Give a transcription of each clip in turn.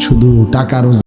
শুধু টাকা রোজ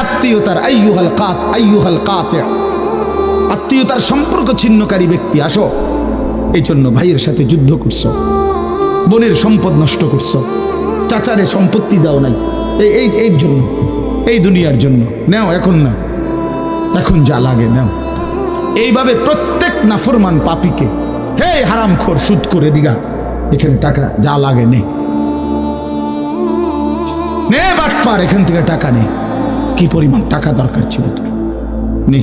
আত্মীয়তার, আইয়ুহাল কাত, আইয়ুহাল কাতে। আত্মীয়তার সম্পর্ক ছিন্নকারী ব্যক্তি, আসো। এই জন্য ভাইয়ের সাথে যুদ্ধ করছ। বোনের সম্পদ নষ্ট করছ। চাচারে সম্পত্তি দাও নাই। এই এই এর জন্য, এই দুনিয়ার জন্য। নেও, এখন না এখন যা লাগে নেও। এইভাবে প্রত্যেক নাফরমান পাপিকে, হে হারাম খোর সুদ করে দিগা। এখানে টাকা যা লাগে নে বাটপার, এখান থেকে টাকা নে। কি পরিমাণ টাকা দরকার ছিল তোর নে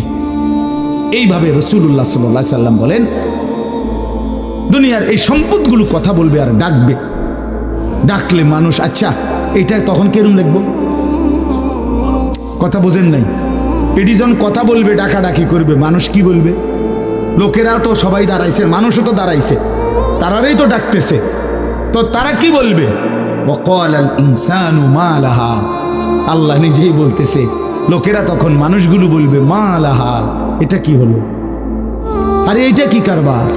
এইভাবে রসুল্লাহ সাল্লাহ সাল্লাম বলেন দুনিয়ার এই সম্পদগুলো কথা বলবে আর ডাকবে ডাকলে মানুষ আচ্ছা এটা তখন কেরম লিখবো কথা বোঝেন নাই এডিজন কথা বলবে ডাকাডাকি করবে মানুষ কি বলবে লোকেরা তো সবাই দাঁড়াইছে মানুষও তো দাঁড়াইছে তারারই তো ডাকতেছে তো তারা কি বলবে وقال الإنسان ما لها আল্লাহ নিজেই বলতেছে, লোকেরা তখন মানুষগুলো বলবে, মা লাহা, এটা কি হলো? আরে এটা কি কারবার?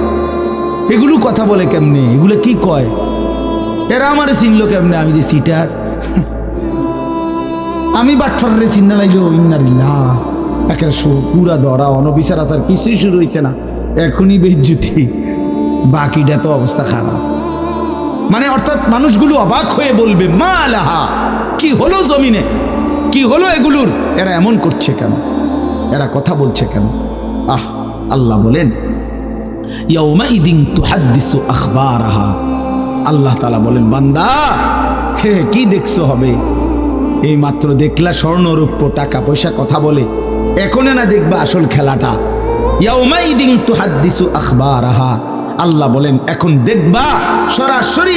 এগুলো কথা বলে কেমনে? এগুলো কি কয়? এরা আমার চিনলো কেমনে? আমি যে সিটার। আমি বাটফারে চিন্তা লাগল ইন্নারিল্লা একের পুরা ধরা, অনবিচার আসার কিছুই শুরু হয়েছে না। এখনই বেজ্জুতি। বাকিটা তো অবস্থা খারাপ। মানে অর্থাৎ মানুষগুলো অবাক হয়ে বলবে, মা লাহা কি হলো জমিনে? কি হলো এগুলোর? এরা এমন করছে কেন? এরা কথা বলছে কেন? আহ আল্লাহ বলেন আল্লাহ বলেন বান্দা হে কি দেখছ হবে? এই মাত্র দেখলা স্বর্ণরূপ্য টাকা পয়সা কথা বলে। এখনে না দেখবা আসল খেলাটা। ইয়াউমাইদিন তুহাদ্দিসু আখবারাহা। আল্লাহ বলেন এখন দেখবা সরাসরি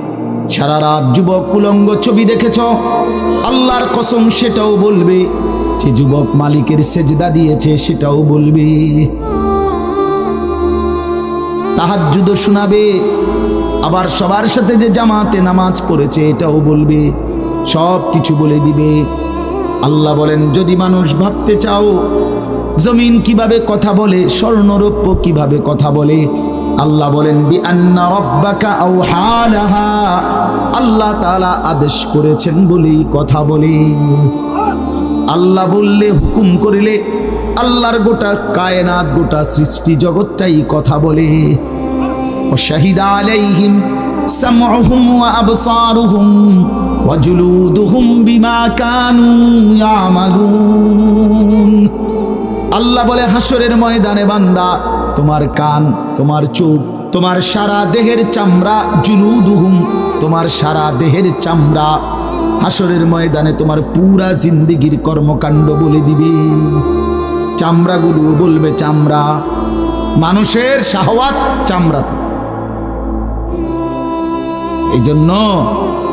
সারা রাত যুবক উলঙ্গ ছবি দেখেছ? আল্লাহর কসম সেটাও বলবে। যে যুবক মালিকের সেজদা দিয়েছে সেটাও বলবে। তাহাজ্জুদও শোনাবে। আবার সবার সাথে যে জামাতে নামাজ পড়েছে এটাও বলবে। সব কিছু বলে দিবে। আল্লাহ বলেন, যদি মানুষ ভাবতে চাও, জমিন কীভাবে কথা বলে, স্বর্ণরৌপ্য কীভাবে কথা বলে আল্লাহ বলেন বি আন্না রব্বাকা আওহালাহা আল্লাহ তাআলা আদেশ করেছেন বলি কথা বলি। আল্লাহ বললে, হুকুম করিলে আল্লাহর গোটা কায়নাত, গোটা সৃষ্টি জগৎটাই কথা বলে। ও শাহিদা আলাইহিম সামউহুম ওয়া আবসারুহুম ওয়া জুলুদুহুম বিমা কানু ইয়ামালুন। আল্লাহ বলে হাসরের ময়দানে বান্দা তোমার কান, তোমার চোখ, তোমার সারা দেহের চামড়া জুলুদুহুম, তোমার সারা দেহের চামড়া হাসরের ময়দানে তোমার পুরা জিন্দিগির কর্মকাণ্ড বলে দিবে। চামড়াগুলো বলবে চামড়া, মানুষের শাহওয়াত চামড়াতে এই জন্য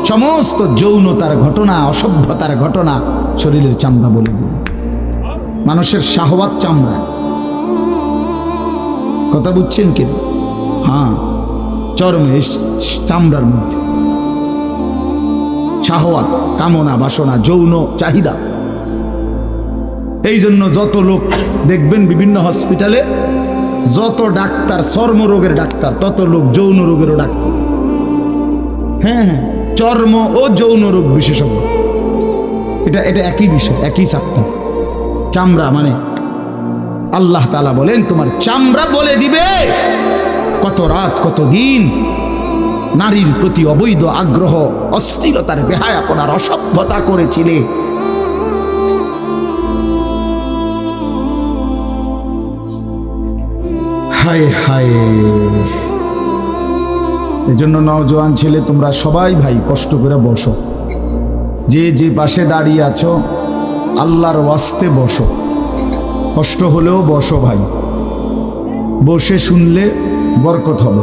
সমস্ত যৌনতার ঘটনা, অসভ্যতার ঘটনা শরীরের চামড়া বলে দিবে। মানুষের শাহওয়াত চামড়া। কথা বুঝছেন কি হ্যাঁ। চরমে চামড়ার মধ্যে। শাহওয়াত কামনা বাসনা যৌন চাহিদা। এই জন্য যত লোক দেখবেন বিভিন্ন হসপিটালে যত ডাক্তার চর্মরোগের ডাক্তার তত লোক যৌন রোগেরও ডাক্তার। হ্যাঁ হ্যাঁ চর্ম ও যৌন রোগ বিশেষজ্ঞ। এটা এটা একই বিষয় একই চাপটা চামড়া মানে আল্লাহ তালা বলেন, তোমার চামড়া বলে দিবে। কত রাত, কত দিন নারীর প্রতি অবৈধ আগ্রহ, অস্থিরতার বেহায়াপনার অসভ্যতা করেছিলে। হায় হায়। এই জন্য ছেলে, তোমরা সবাই ভাই, কষ্ট করে বসো। যে যে পাশে দাঁড়িয়ে আছো, আল্লাহর ওয়াস্তে বসো। কষ্ট হলেও বসো ভাই। বসে শুনলে বরকত হবে।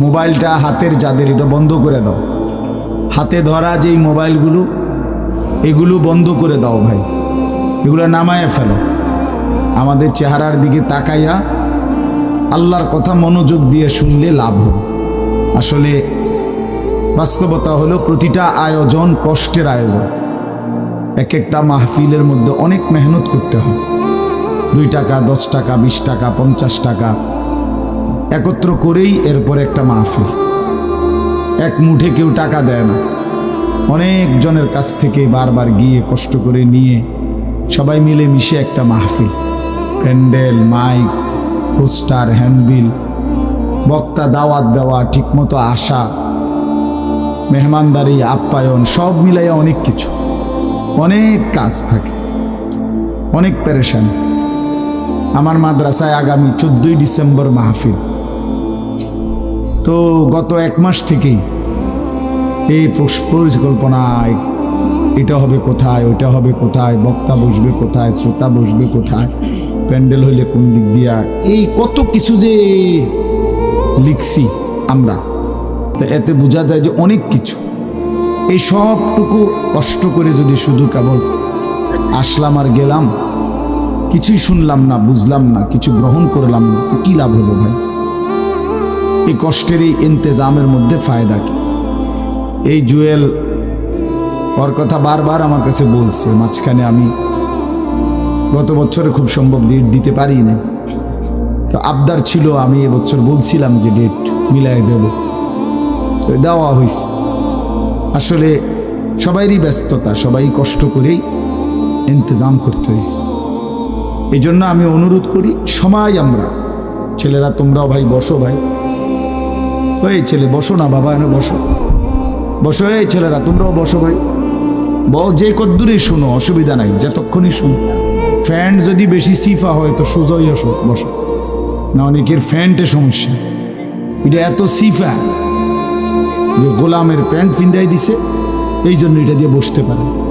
মোবাইলটা হাতের যাদের, এটা বন্ধ করে দাও। হাতে ধরা যেই মোবাইলগুলো, এগুলো বন্ধ করে দাও ভাই। এগুলো নামায় ফেলো। আমাদের চেহারার দিকে তাকাইয়া আল্লাহর কথা মনোযোগ দিয়ে শুনলে লাভ হবে। আসলে বাস্তবতা হলো প্রতিটা আয়োজন কষ্টের আয়োজন। এক একটা মাহফিলের মধ্যে অনেক মেহনত করতে হয়। দুই টাকা, দশ টাকা, বিশ টাকা, পঞ্চাশ টাকা। একত্র করেই এরপর একটা মাহফিল। এক মুঠে কেউ টাকা দেয় না। অনেক জনের কাছ থেকে বারবার গিয়ে কষ্ট করে নিয়ে সবাই মিলে মিশে একটা মাহফিল। প্যান্ডেল, মাইক, পোস্টার, হ্যান্ডবিল, বক্তা, দাওয়াত দেওয়া, ঠিকমতো আসা, মেহমানদারি, আপ্যায়ন, সব মিলাইয়া অনেক কিছু। অনেক কাজ থাকে। অনেক পেরেশান। আমার মাদ্রাসায় আগামী চোদ্দই ডিসেম্বর মাহফিল। তো গত এক মাস থেকেই এই পরিকল্পনায় এটা হবে কোথায়, ওইটা হবে কোথায়, বক্তা বসবে কোথায়, শ্রোতা বসবে কোথায়, প্যান্ডেল হইলে কোন দিক দিয়া, এই কত কিছু যে লিখছি আমরা, তো এতে বোঝা যায় যে অনেক কিছু। এই সবটুকু কষ্ট করে যদি শুধু কেবল আসলাম আর গেলাম কিছুই শুনলাম না, বুঝলাম না, কিছু গ্রহণ করলাম না। তো কি লাভ হলো ভাই? এই কষ্টের এই ইন্তেজামের মধ্যে ফায়দা কি? এই জুয়েল ওর কথা বারবার আমার কাছে বলছে, মাঝখানে আমি গত বছরে খুব সম্ভব ডেট দিতে পারি না তো আবদার ছিল, আমি এবছর বলছিলাম যে ডেট মিলাই দেব। তো দেওয়া হয়েছে। আসলে সবাইরই ব্যস্ততা, সবাই কষ্ট করেই ইন্তজাম করতে হয়েছে। এই জন্য আমি অনুরোধ করি সময় আমরা। ছেলেরা, তোমরাও ভাই বসো ভাই। ওই ছেলে, বসো না বাবা এনে বসো। বসো, এই ছেলেরা, তোমরাও বসো ভাই। ব যে কদ্দুরে শুনো, অসুবিধা নাই, যতক্ষণই শুনো। ফ্যান যদি বেশি সিফা হয়, তো সোজাই আসো, বসো। না অনেকের ফ্যান্টে সমস্যা? এটা এত সিফা যে গোলামের প্যান্ট ফিন্দাই দিছে, এই জন্য এটা দিয়ে বসতে পারে।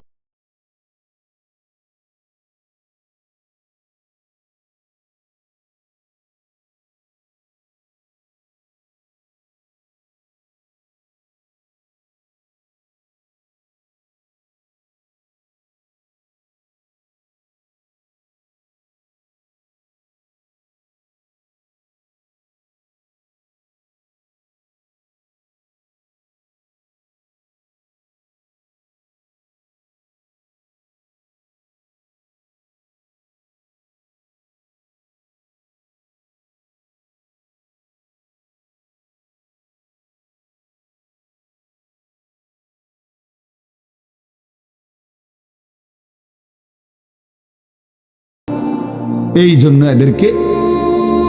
এই জন্য এদেরকে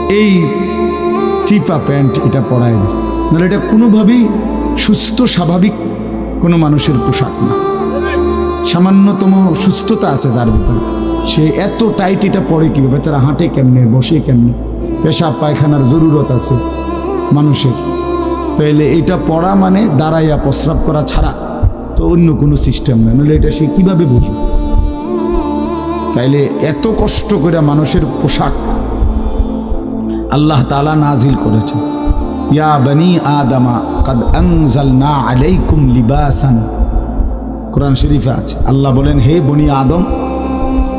এই চিপা প্যান্ট এটা পরায় দিছে। নাহলে এটা কোনোভাবেই সুস্থ, স্বাভাবিক কোনো মানুষের পোশাক না। সামান্যতম সুস্থতা আছে যার ভিতরে। সে এত টাইট এটা পরে কি বেচারা হাঁটে কেমনে? বসে কেমনে? পেশাব, পায়খানার জরুরত আছে মানুষের। তাইলে এটা পড়া মানে দাঁড়াইয়া প্রস্রাব করা ছাড়া তো অন্য কোনো সিস্টেম নেই নাহলে এটা সে কীভাবে বুঝবে? তাইলে এত কষ্ট করে মানুষের পোশাক আল্লাহ তালা নাজিল করেছেন। ইয়া বনি আদামা কাদ আনজালনা আলাইকুম লিবাসান। কোরআন শরীফে আছে, আল্লাহ বলেন, হে বনি আদম,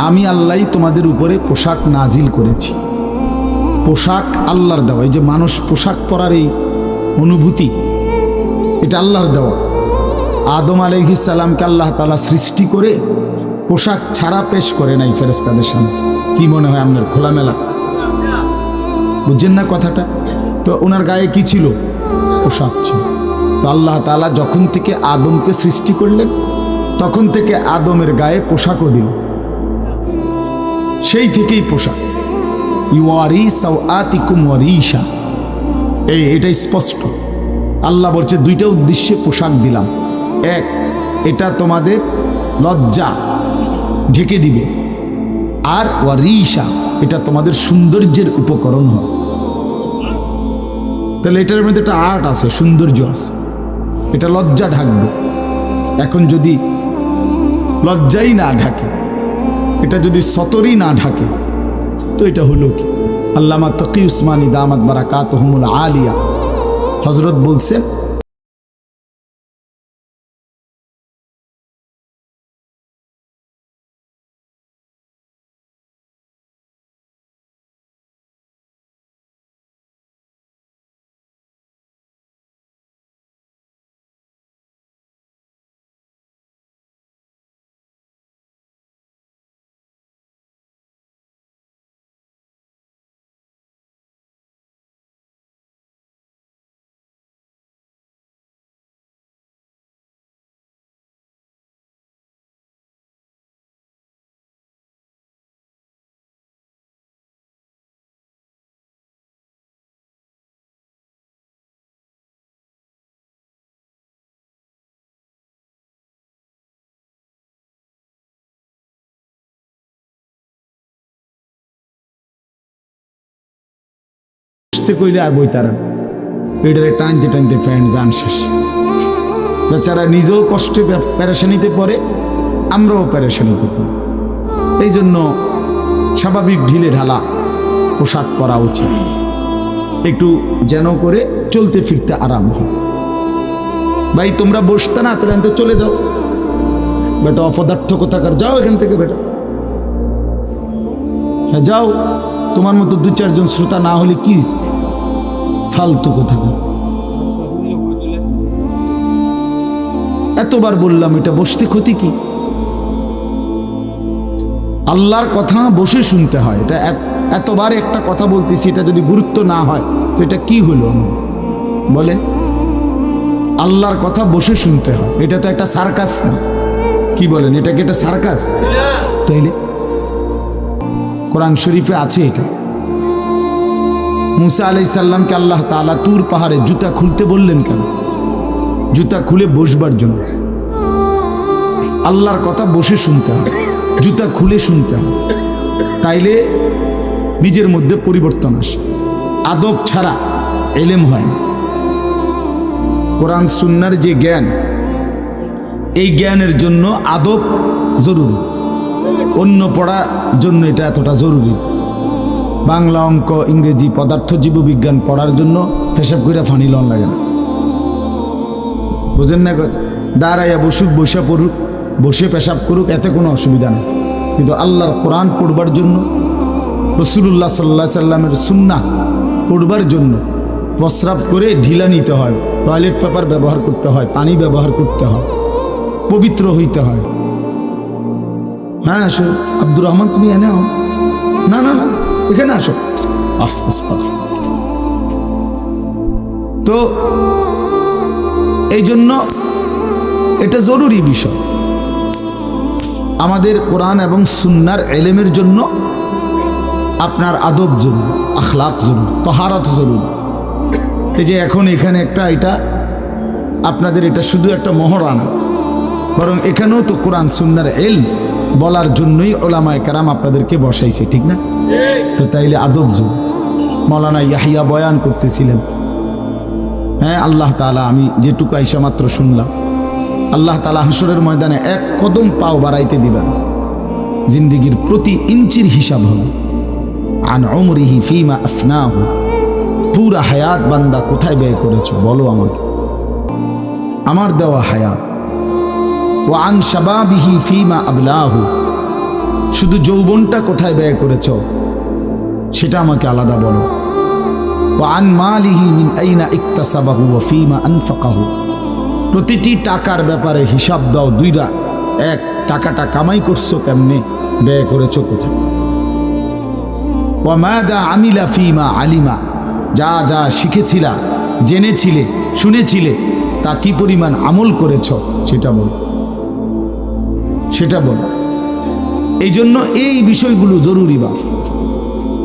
আমি আল্লাহই তোমাদের উপরে পোশাক নাজিল করেছি। পোশাক আল্লাহর দেওয়া, এই যে মানুষ পোশাক পরার এই অনুভূতি, এটা আল্লাহর দেওয়া। আদম আলহিসাল্লামকে আল্লাহ তালা সৃষ্টি করে পোশাক ছাড়া পেশ করে নাই ফেরেস্তাদের সামনে। কি মনে হয় আপনার খোলামেলা? বুঝছেন না কথাটা? তো ওনার গায়ে কি ছিল? পোশাক ছিল। তো আল্লাহ তালা যখন থেকে আদমকে সৃষ্টি করলেন, তখন থেকে আদমের গায়ে পোশাকও দিল। সেই থেকেই পোশাক। ইউয়ারি সাউআতিকুম ওয়ারিশা। এই এটা স্পষ্ট। আল্লাহ বলছে, দুইটা উদ্দেশ্যে পোশাক দিলাম। এক, এটা তোমাদের লজ্জা। ঢেকে দিবে। আর ওয়ারিশা, এটা তোমাদের সৌন্দর্যের উপকরণ হবে। তাহলে এটার মধ্যে একটা আর্ট আছে, সৌন্দর্য আছে। এটা লজ্জা ঢাকবে। এখন যদি লজ্জাই না ঢাকে, এটা যদি সতরই না ঢাকে, তো এটা হলো কি? আল্লামা তকি উসমানী দামাত বারাকাত হুমুল আলিয়া। হজরত বলছেন বসতে কইলে আর বই তারা পেডারে টানতে টানতে ফ্যান যান শেষ। বেচারা নিজেও কষ্টে পে- পেরেশানিতে পড়ে, আমরাও পেরেশানিতে পড়ি এই জন্য স্বাভাবিক ঢিলে ঢালা পোশাক পরা উচিত। একটু যেন করে চলতে ফিরতে আরাম হয়। ভাই, তোমরা বসতে না তোরা এখান চলে যাও। বেটা অপদার্থ কোথাকার যাও এখান থেকে বেটা। হ্যাঁ যাও। তোমার মতো দু চারজন শ্রোতা না হলে কি? ফালতু কোথাকার এতবার বললাম এটা বসতে ক্ষতি কি? আল্লাহর কথা বসে শুনতে হয়। এটা এতবার একটা কথা বলতেছি এটা যদি গুরুত্ব না হয় তো এটা কি হলো? বলেন আল্লাহর কথা বসে শুনতে হয়। এটা তো একটা সার্কাস না। কি বলেন এটা কি একটা সার্কাস? তাইলে কোরআন শরীফে আছে এটা। মুসা আলাই সাল্লামকে আল্লাহ তাআলা তুর পাহাড়ে জুতা খুলতে বললেন কেন? জুতা খুলে বসবার জন্য। আল্লাহর কথা বসে শুনতে হবে, জুতা খুলে শুনতে হবে। তাইলে নিজের মধ্যে পরিবর্তন আসে। আদব ছাড়া এলেম হয় না। কোরআন, সুন্নার যে জ্ঞান, এই জ্ঞানের জন্য আদব জরুরি। অন্য পড়ার জন্য এটা এতটা জরুরি। বাংলা অঙ্ক, ইংরেজি পদার্থ, জীববিজ্ঞান পড়ার জন্য ফেসাব করে ফানি লন লাগে না। বুঝেন না কথা দাঁড়াইয়া বসুক, বসে পড়ুক, বসে পেশাব করুক, এতে কোনো অসুবিধা নেই। কিন্তু আল্লাহর কোরআন পড়বার জন্য রসুল্লাহ সাল্লাহ সাল্লামের সুন্না পড়বার জন্য প্রস্রাব করে ঢিলা নিতে হয়, টয়লেট পেপার ব্যবহার করতে হয়, পানি ব্যবহার করতে হয়, পবিত্র হইতে হয়। হ্যাঁ আসো আব্দুর রহমান, তুমি এনে আও। না না না। এখানে আসো। তো এই জন্য এটা জরুরি বিষয়। আমাদের কোরআন এবং সুন্নার এলেমের জন্য আপনার আদব জরুর, আখলাক জরুর, তহারত জরুর। এই যে এখন এখানে একটা এটা, আপনাদের এটা শুধু একটা মহরানা বরং এখানেও তো কোরআন, সুন্নার এল বলার জন্যই ওলামায় কারাম আপনাদেরকে বসাইছে, ঠিক না? তো তাইলে আদব যুগ মৌলানা ইয়াহিয়া বয়ান করতেছিলেন। হ্যাঁ আল্লাহ তালা আমি যেটুকু আইসা মাত্র শুনলাম। আল্লাহ তালা হাসরের ময়দানে এক কদম পাও বাড়াইতে দিবেন। জিন্দিগির প্রতি ইঞ্চির হিসাব হবে। আন অমরিহি ফিমা আফনাহু। পুরা হায়াত বান্দা কোথায় ব্যয় করেছ, বলো আমাকে। আমার দেওয়া হায়াত ও আন শাবাবিহি ফিমা আবলাহু। শুধু যৌবনটা কোথায় ব্যয় করেছ, সেটা আমাকে আলাদা বলো। ও আন মালিহি মিন আইনা ইকতাসাবাহু ও ফিমা প্রতিটি টাকার ব্যাপারে হিসাব দাও দুইটা। এক, টাকাটা কামাই করছ কেমনে, ব্যয় করেছ কোথায়? ওয়ামাদা আমিলা ফিমা আলিমা। যা যা শিখেছিলা, জেনেছিলে, শুনেছিলে, তা কি পরিমাণ আমল করেছ, সেটা বল। সেটা বল। এই জন্য এই বিষয়গুলো জরুরি বা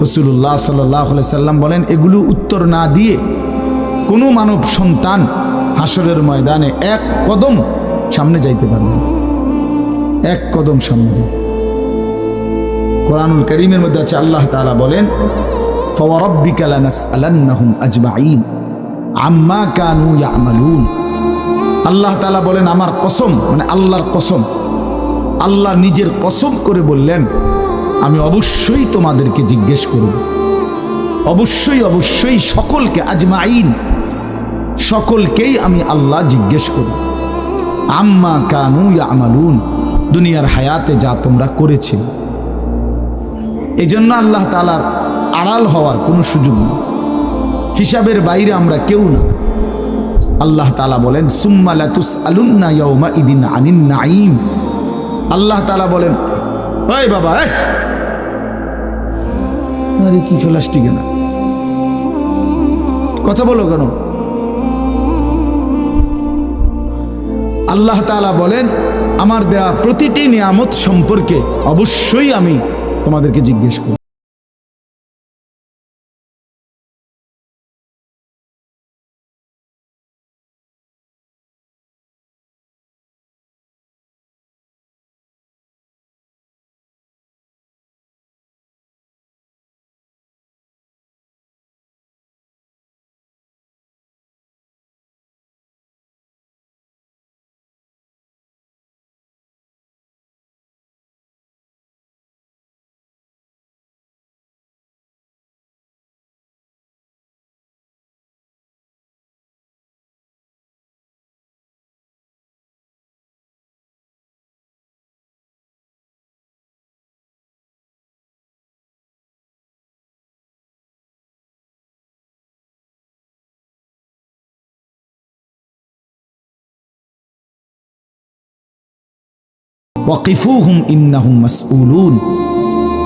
রসুল্লাহ সাল্লাহ সাল্লাম বলেন, এগুলো উত্তর না দিয়ে কোনো মানব সন্তান হাসরের ময়দানে এক কদম সামনে যাইতে পারবে এক কদম সামনে যাই কোরআনুল করিমের মধ্যে আছে, আল্লাহ তালা বলেন আম্মা কানু আল্লাহ বলেন, আমার কসম মানে আল্লাহর কসম। আল্লাহ নিজের কসম করে বললেন, আমি অবশ্যই তোমাদেরকে জিজ্ঞেস করব। অবশ্যই অবশ্যই সকলকে আজমাইন, সকলকেই আমি আল্লাহ জিজ্ঞেস করব। আম্মা কানু আমালুন দুনিয়ার হায়াতে যা তোমরা করেছিলে। এই জন্য আল্লাহ তালার আড়াল হওয়ার কোনো সুযোগ নেই। হিসাবের বাইরে আমরা কেউ না। আল্লাহ তালা বলেন, সুম্মা লাতুস আলুন্না ইয়ৌমা ইদিন আনিন নাইম আল্লাহ তালা বলেন ওই বাবা আরে, কি ফেলাসটি কেনা কথা বলো কেন? আল্লাহ তালা বলেন, আমার দেয়া প্রতিটি নিয়ামত সম্পর্কে অবশ্যই আমি তোমাদেরকে জিজ্ঞেস করব।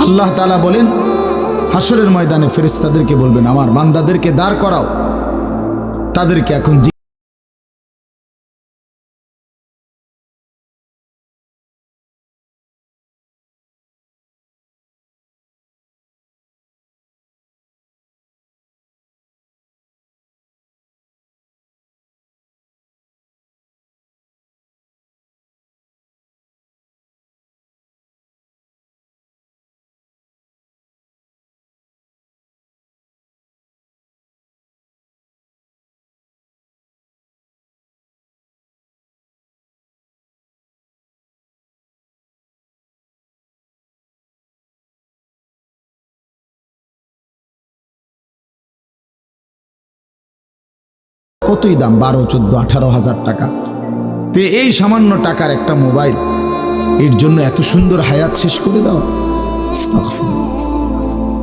আল্লাহ তালা বলেন হাসরের ময়দানে ফেরেস্তাদেরকে বলবেন আমার বান্দাদেরকে দাঁড় করাও। তাদেরকে এখন কতই দাম? বারো, চোদ্দ, আঠারো হাজার টাকা। তো এই সামান্য টাকার একটা মোবাইল, এর জন্য এত সুন্দর হায়াত শেষ করে দাও।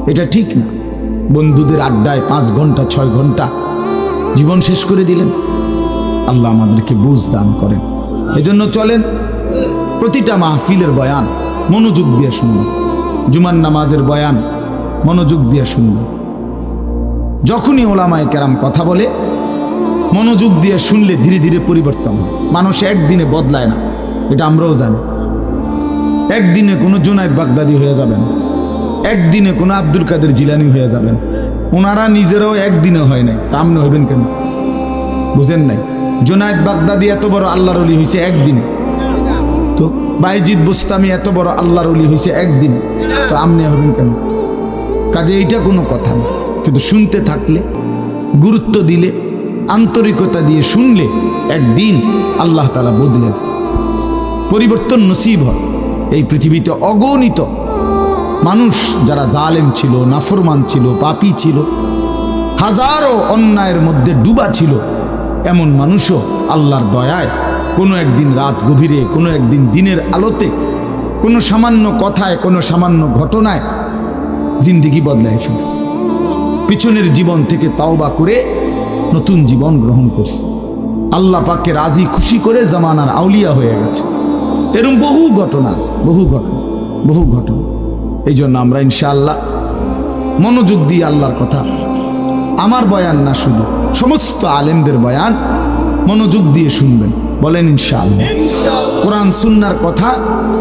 এটা ঠিক না। বন্ধুদের আড্ডায় পাঁচ ঘণ্টা, ছয় ঘণ্টা জীবন শেষ করে দিলেন। আল্লাহ আমাদেরকে বুঝ দান করেন। এজন্য চলেন, প্রতিটা মাহফিলের বয়ান মনোযোগ দিয়ে শুনবেন জুমান নামাজের বয়ান মনোযোগ দিয়ে শুনবেন যখনই ওলামায় কেরাম কথা বলে মনোযোগ দিয়ে শুনলে ধীরে ধীরে পরিবর্তন মানুষ একদিনে বদলায় না। এটা আমরাও জানি। একদিনে কোনো জোনায়দ বাগদাদি হয়ে যাবেন। একদিনে কোনো আব্দুল কাদের জিলানি হয়ে যাবেন। ওনারা নিজেরাও একদিনে হয় নাই। তা আপনি হইবেন কেন? বুঝেন নাই। জোনায়দ বাগদাদি এত বড় আল্লাহর অলি হয়েছে একদিনে। তো বাইজিদ বুস্তামি এত বড় আল্লাহর অলি হয়েছে একদিনে। তো আপনি হবেন কেন? কাজে এইটা কোনো কথা না। কিন্তু শুনতে থাকলে, গুরুত্ব দিলে আন্তরিকতা দিয়ে শুনলে একদিন আল্লাহ তালা বদলে পরিবর্তন নসিব হয়। এই পৃথিবীতে অগণিত মানুষ যারা জালেম ছিল, নাফরমান ছিল, পাপি ছিল, হাজারো অন্যায়ের মধ্যে ডুবা ছিল, এমন মানুষও আল্লাহর দয়ায় কোনো একদিন রাত গভীরে, কোনো একদিন দিনের আলোতে, কোনো সামান্য কথায়, কোনো সামান্য ঘটনায় জিন্দিগি বদলায় ফেলছে। পিছনের জীবন থেকে তাওবা করে নতুন জীবন গ্রহণ করছে। আল্লাহ পাককে রাজি, খুশি করে জামানার আউলিয়া হয়ে গেছে। এরকম বহু ঘটনা আছে, বহু ঘটনা বহু ঘটনা। এই জন্য আমরা ইনশাআল্লাহ মনোযোগ দিয়ে আল্লাহর কথা, আমার বয়ান না শুধু, সমস্ত আলেমদের বয়ান মনোযোগ দিয়ে শুনবেন, বলেন ইনশাআল্লাহ। কোরআন, সুন্নার কথা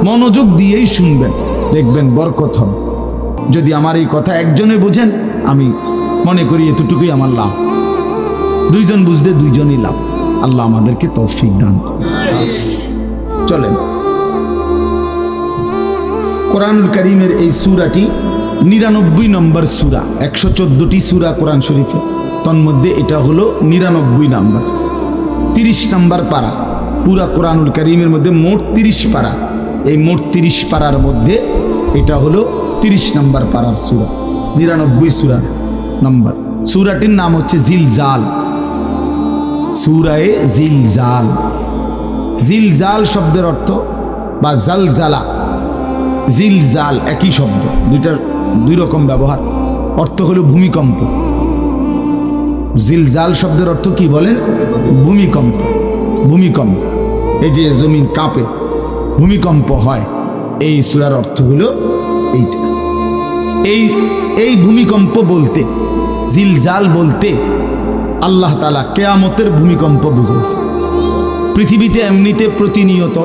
মনোযোগ দিয়েই শুনবেন, দেখবেন বরকত হবে। যদি আমার এই কথা একজনে বুঝেন, আমি মনে করি এতটুকুই আমার লাভ। দুইজন বুঝতে দুইজনই লাভ। আল্লাহ আমাদেরকে তৌফিক দান। চলেন। কোরআনুল করিমের এই সুরাটি নিরানব্বই নম্বর সুরা, একশো চোদ্দটি সুরা কোরআন শরীফে। তন্মধ্যে এটা হলো নিরানব্বই নাম্বার। তিরিশ নাম্বার পারা, পুরা কোরআনুল করিমের মধ্যে মোট তিরিশ পারা। এই মোট তিরিশ পারার মধ্যে এটা হলো তিরিশ নম্বর পারার সুরা, নিরানব্বই সুরা নাম্বার। সুরাটির নাম হচ্ছে জিলজাল। সুরায়ে জিলজাল। জিলজাল শব্দের অর্থ বা জালজালা। জিলজাল একই শব্দ, দুইটার দুই রকম ব্যবহার। অর্থ হলো ভূমিকম্প। জিলজাল শব্দের অর্থ কি বলেন? ভূমিকম্প। ভূমিকম্প। এই যে জমিন কাঁপে, ভূমিকম্প হয়। এই সুরার অর্থ হলো এইটা। এই এই ভূমিকম্প বলতে, জিলজাল বলতে আল্লাহ তালা কেয়ামতের ভূমিকম্প বুঝেছে পৃথিবীতে এমনিতে প্রতিনিয়ত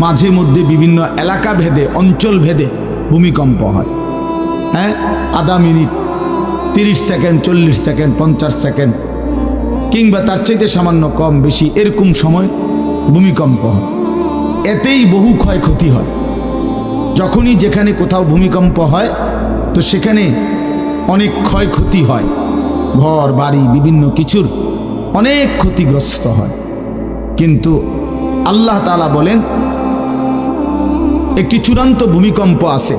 মাঝে মধ্যে বিভিন্ন এলাকা ভেদে, অঞ্চল ভেদে ভূমিকম্প হয়। হ্যাঁ? আধা মিনিট, তিরিশ সেকেন্ড, চল্লিশ সেকেন্ড, পঞ্চাশ সেকেন্ড কিংবা তার চাইতে সামান্য কম বেশি এরকম সময় ভূমিকম্প হয়। এতেই বহু ক্ষয়ক্ষতি হয়। যখনই যেখানে কোথাও ভূমিকম্প হয়, তো সেখানে অনেক ক্ষয়ক্ষতি হয়। ঘর, বাড়ি, বিভিন্ন কিছুর অনেক ক্ষতিগ্রস্ত হয়। কিন্তু আল্লাহ তালা বলেন, একটি চূড়ান্ত ভূমিকম্প আছে।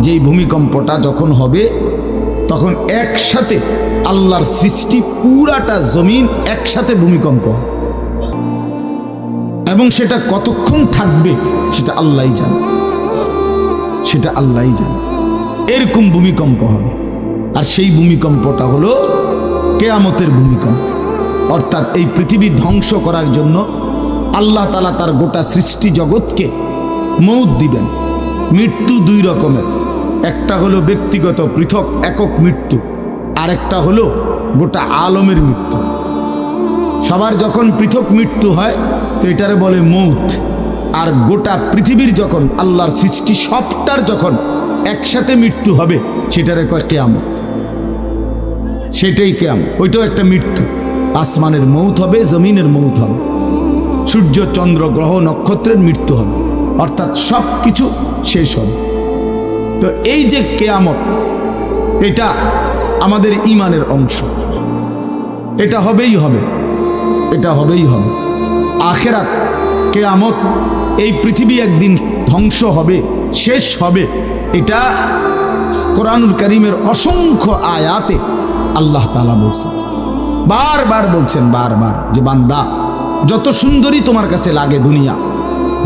যেই ভূমিকম্পটা যখন হবে, তখন একসাথে আল্লাহর সৃষ্টি পুরাটা জমিন একসাথে ভূমিকম্প। এবং সেটা কতক্ষণ থাকবে, সেটা আল্লাহই জানে। সেটা আল্লাহই জানে। এরকম ভূমিকম্প হবে। আর সেই ভূমিকম্পটা হলো কেয়ামতের ভূমিকম্প। অর্থাৎ এই পৃথিবী ধ্বংস করার জন্য আল্লাহ তালা তার গোটা সৃষ্টি জগৎকে মৌত দিবেন। মৃত্যু দুই রকমের। একটা হলো ব্যক্তিগত পৃথক একক মৃত্যু আর একটা হলো গোটা আলমের মৃত্যু। সবার যখন পৃথক মৃত্যু হয়, তো এটারে বলে মৌত। আর গোটা পৃথিবীর যখন আল্লাহর সৃষ্টি সবটার যখন একসাথে মৃত্যু হবে, সেটার কয় কেয়ামত। সেটাই কেয়াম ওইটাও একটা মৃত্যু। আসমানের মৌত হবে, জমিনের মৌত হবে। সূর্য, চন্দ্র, গ্রহ, নক্ষত্রের মৃত্যু হবে। অর্থাৎ সব কিছু শেষ হবে। তো এই যে কেয়ামত, এটা আমাদের ইমানের অংশ। এটা হবেই হবে। এটা হবেই হবে। আখেরাত, কেয়ামত, এই পৃথিবী একদিন ধ্বংস হবে, শেষ হবে। এটা কোরআনুল করিমের অসংখ্য আয়াতে আল্লাহ তালা বলছেন। বারবার বলছেন, বারবার, যে বান্দা, যত সুন্দরী তোমার কাছে লাগে দুনিয়া,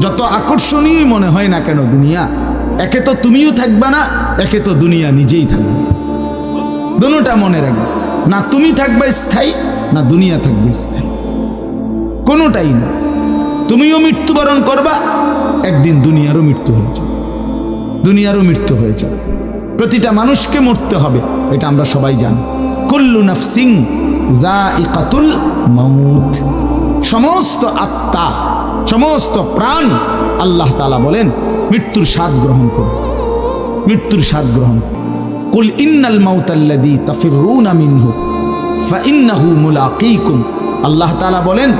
যত আকর্ষণীয় মনে হয় না কেন দুনিয়া, একে তো তুমিও থাকবে না, একে তো দুনিয়া নিজেই থাকবে। দুটা মনে রাখবে, না তুমি থাকবে স্থায়ী, না দুনিয়া থাকবে স্থায়ী। কোনোটাই না। তুমিও মৃত্যুবরণ করবা, একদিন দুনিয়ারও মৃত্যু হয়ে যাবে। দুনিয়ারও মৃত্যু হয়ে যাবে প্রতিটা মানুষকে মরতে হবে, এটা আমরা সবাই জানি। কুল্লু নাফসিং যা ইকাতুল মাউত। সমস্ত আত্মা, সমস্ত প্রাণ আল্লাহ তালা বলেন, মৃত্যুর স্বাদ গ্রহণ করুন। মৃত্যুর স্বাদ গ্রহণ। কুল ইন্নাল মাউতাল্লাযী তাফিরুনা মিনহু, ফাইন্নাহু মুলাকীকুম। আল্লাহ তাআলা বলেন,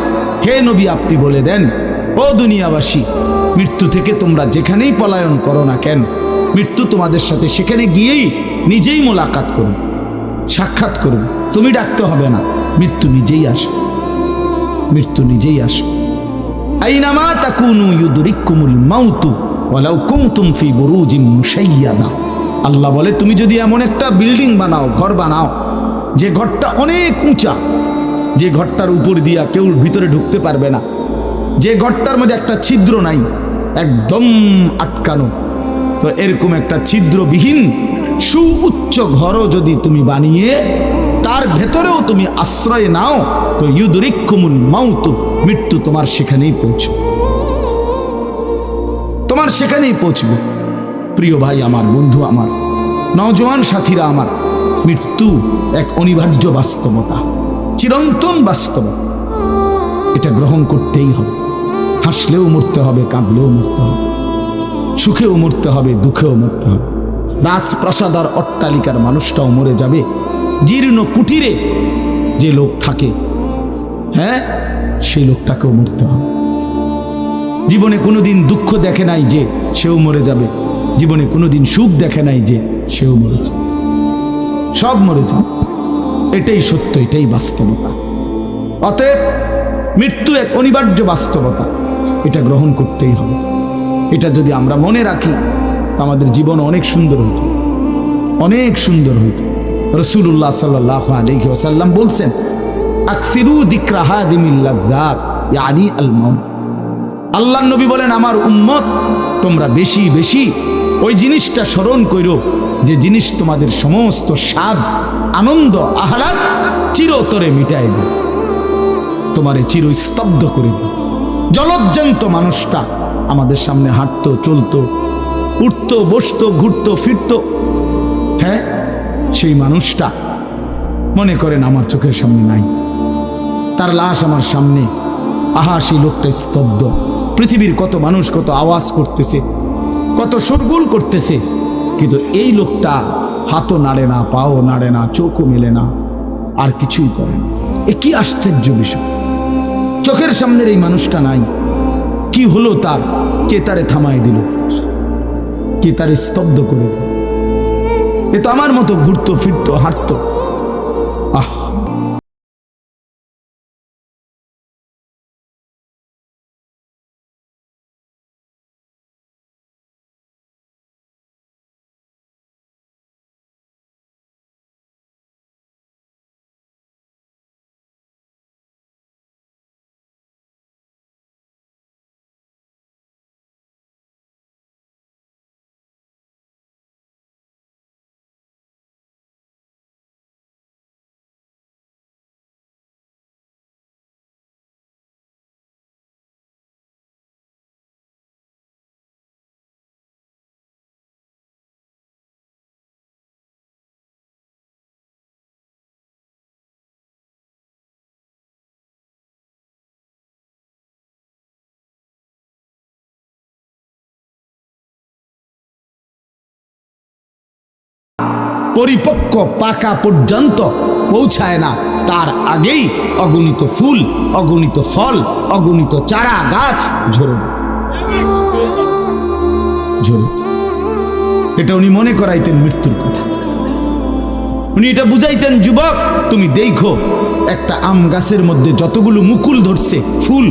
হে নবী আপনি বলে দেন, ও দুনিয়াবাসী মৃত্যু থেকে তোমরা যেখানেই পলায়ন করো না কেন, মৃত্যু তোমাদের সাথে সেখানে গিয়েই নিজেই মোলাকাত করবে সাক্ষাৎ করবে তুমি ডাকতে হবে না, মৃত্যু নিজেই আসবে। মৃত্যু নিজেই আসবে। আইনামা তাকুনু ইউদরিকুমুল মাউতু ওয়ালাউ কুনতুম ফি বুরুজিন মুশাইয়াদা। আল্লাহ বলে, তুমি যদি এমন একটা বিল্ডিং বানাও, ঘর বানাও, যে ঘরটা অনেক উঁচা, যে ঘরটার উপর দিয়া কেউ ভিতরে ঢুকতে পারবে না, যে ঘরটার মধ্যে একটা ছিদ্র নাই একদম আটকানো। তো এরকম একটা ছিদ্রবিহীন সুউচ্চ ঘরও যদি তুমি বানিয়ে, তার ভেতরেও তুমি আশ্রয় নাও, তো ইউদরিকুমুল মাউতু, মৃত্যু তোমার সেখানেই পৌঁছবে। তোমার সেখানেই পৌঁছবে। প্রিয় ভাই আমার, বন্ধু আমার, নওজোয়ান সাথীরা আমার, মৃত্যু এক অনিবার্য বাস্তবতা, চিরন্তন বাস্তবতা। এটা গ্রহণ করতেই হবে। হাসলেও মরতে হবে, কাঁদলেও মরতে হবে, সুখেও মরতে হবে, দুঃখেও মরতে হবে। রাজপ্রাসাদ আর অট্টালিকার মানুষটাও মরে যাবে। জীর্ণ কুটিরে যে লোক থাকে হ্যাঁ সেই লোকটাকেও মরতে হবে। জীবনে কোনোদিন দুঃখ দেখে নাই যে সেও মরে যাবে। জীবনে কোনোদিন সুখ দেখে নাই যে সেও মরে যাবে। সব মরে যাবে। এটাই সত্য, এটাই বাস্তবতা। অতএব মৃত্যু এক অনিবার্য বাস্তবতা। এটা গ্রহণ করতেই হবে। এটা যদি আমরা মনে রাখি, আমাদের জীবন অনেক সুন্দর হইত অনেক সুন্দর হইত রসুল্লাহ সাল্লাহ আলহি ওসাল্লাম বলছেন আল্লাহ নবী বলেন, আমার উম্মত, তোমরা বেশি বেশি ওই জিনিসটা স্মরণ করো যে জিনিস তোমাদের সমস্ত স্বাদ, আনন্দ, আহ্লাদ চিরতরে মিটাই দেবে। তোমারে চির স্তব্ধ করে দিবে। জলজ্জান্ত মানুষটা আমাদের সামনে হাঁটতো, চলতো, উঠতো, বসতো, ঘুরতো, ফিরতো। হ্যাঁ সেই মানুষটা মনে করেন আমার চোখের সামনে নাই। তার লাশ আমার সামনে। আহা, সেই লোকটা স্তব্ধ। পৃথিবীর কত মানুষ কত আওয়াজ করতেছে, কত শোরগোল করতেছে। কিন্তু এই লোকটা হাতও নাড়ে না, পাও নাড়ে না, চোখও মেলে না, আর কিছুই করে না। এ কি আশ্চর্য বিষয়। চোখের সামনের এই মানুষটা নাই। কি হলো তার? কে তারে থামাই দিল? কে তারে স্তব্ধ করে? এ তো আমার মতো ঘুরতো, ফিরতো, হাঁটতো। পরিপক্ক পাকা পর্যন্ত পৌঁছায় না। তার আগেই অগণিত ফুল, অগণিত ফল, অগণিত চারা গাছ ঝরে ঝরে এটা উনি মনে করাইতেন মৃত্যুর কথা। উনি এটা বুঝাইতেন, যুবক, তুমি দেখো, একটা আম গাছের মধ্যে যতগুলো মুকুল ধরছে, ফুল,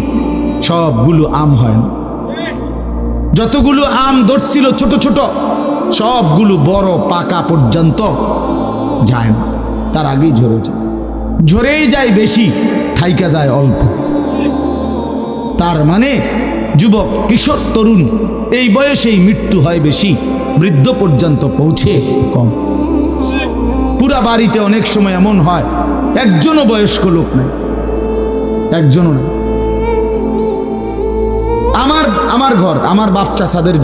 সবগুলো আম হয় না। যতগুলো আম ধরছিল ছোট ছোট সবগুলো বড় পাকা পর্যন্ত যায় না। তার আগেই ঝরে যায়। ঝরেই যায় বেশি, থাইকা যায় অল্প। তার মানে যুবক, কিশোর, তরুণ, এই বয়সেই মৃত্যু হয় বেশি, বৃদ্ধ পর্যন্ত পৌঁছে কম। পুরা বাড়িতে অনেক সময় এমন হয়, একজনও বয়স্ক লোক নেই। একজনও নেই। আমার আমার ঘর, আমার বাচ্চা সাদের